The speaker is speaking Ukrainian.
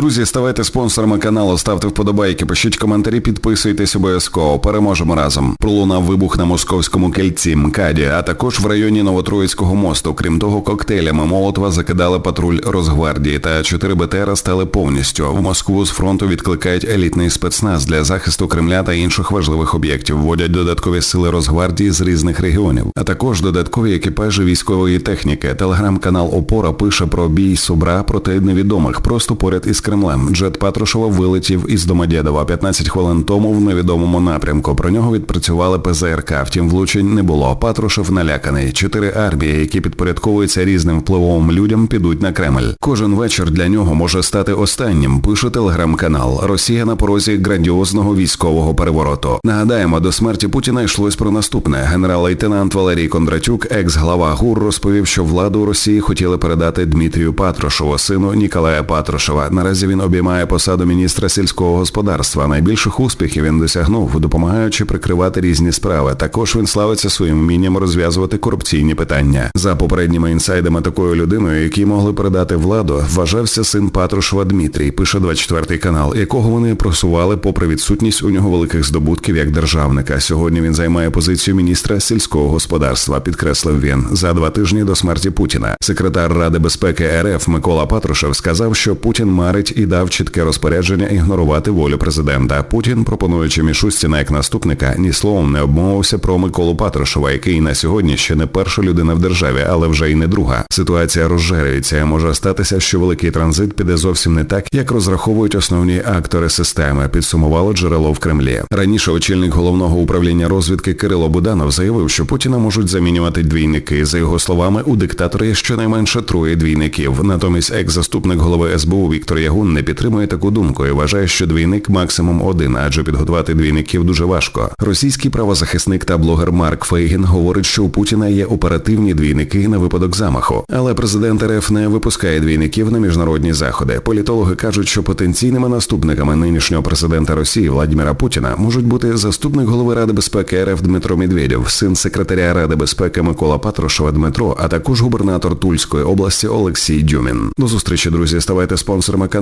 Друзі, ставайте спонсорами каналу, ставте вподобайки, пишіть коментарі, підписуйтесь обов'язково. Переможемо разом. Пролунав вибух на московському кільці МКАДі, а також в районі Новотроїцького мосту. Крім того, коктейлями Молотова закидали патруль Росгвардії та 4 БТРа стали повністю. В Москву з фронту відкликають елітний спецназ для захисту Кремля та інших важливих об'єктів. Вводять додаткові сили Росгвардії з різних регіонів, а також додаткові екіпажі військової техніки. Телеграм-канал Опора пише про бій Собра проти невідомих просто поряд із Кремлем. Джет Патрушева вилетів із Домодєдова 15 хвилин тому в невідомому напрямку. Про нього відпрацювали ПЗРК, втім влучень не було. Патрушев наляканий. Чотири армії, які підпорядковуються різним впливовим людям, підуть на Кремль. Кожен вечір для нього може стати останнім. Пише телеграм-канал. Росія на порозі грандіозного військового перевороту. Нагадаємо, до смерті Путіна йшлось про наступне. Генерал-лейтенант Валерій Кондратюк, екс-глава ГУР, розповів, що владу Росії хотіли передати Дмитрію Патрушеву, сину Ніколая Патрушева. Наразі він обіймає посаду міністра сільського господарства. Найбільших успіхів він досягнув, допомагаючи прикривати різні справи. Також він славиться своїм вмінням розв'язувати корупційні питання. За попередніми інсайдами такою людиною, які могли передати владу, вважався син Патрушева Дмитрій, пише 24 канал, якого вони просували попри відсутність у нього великих здобутків як державника. Сьогодні він займає позицію міністра сільського господарства, підкреслив він. За два тижні до смерті Путіна. Секретар Ради безпеки РФ Микола Патрушев сказав, що Путін марить і дав чітке розпорядження ігнорувати волю президента. Путін, пропонуючи Мішустіна як наступника, ні словом не обмовився про Миколу Патрушева, який на сьогодні ще не перша людина в державі, але вже й не друга. Ситуація розжарюється. Може статися, що великий транзит піде зовсім не так, як розраховують основні актори системи. Підсумувало джерело в Кремлі. Раніше очільник головного управління розвідки Кирило Буданов заявив, що Путіна можуть замінювати двійники. За його словами, у диктатора є щонайменше троє двійників. Натомість екс-заступник голови СБУ Віктор Ягун не підтримує таку думку і вважає, що двійник максимум один, адже підготувати двійників дуже важко. Російський правозахисник та блогер Марк Фейгін говорить, що у Путіна є оперативні двійники на випадок замаху. Але президент РФ не випускає двійників на міжнародні заходи. Політологи кажуть, що потенційними наступниками нинішнього президента Росії Владимира Путіна можуть бути заступник голови Ради безпеки РФ Дмитро Медведєв, син секретаря Ради безпеки Микола Патрушева Дмитро, а також губернатор Тульської області Олексій Дюмін. До зустрічі, друзі. Ставайте спонсорами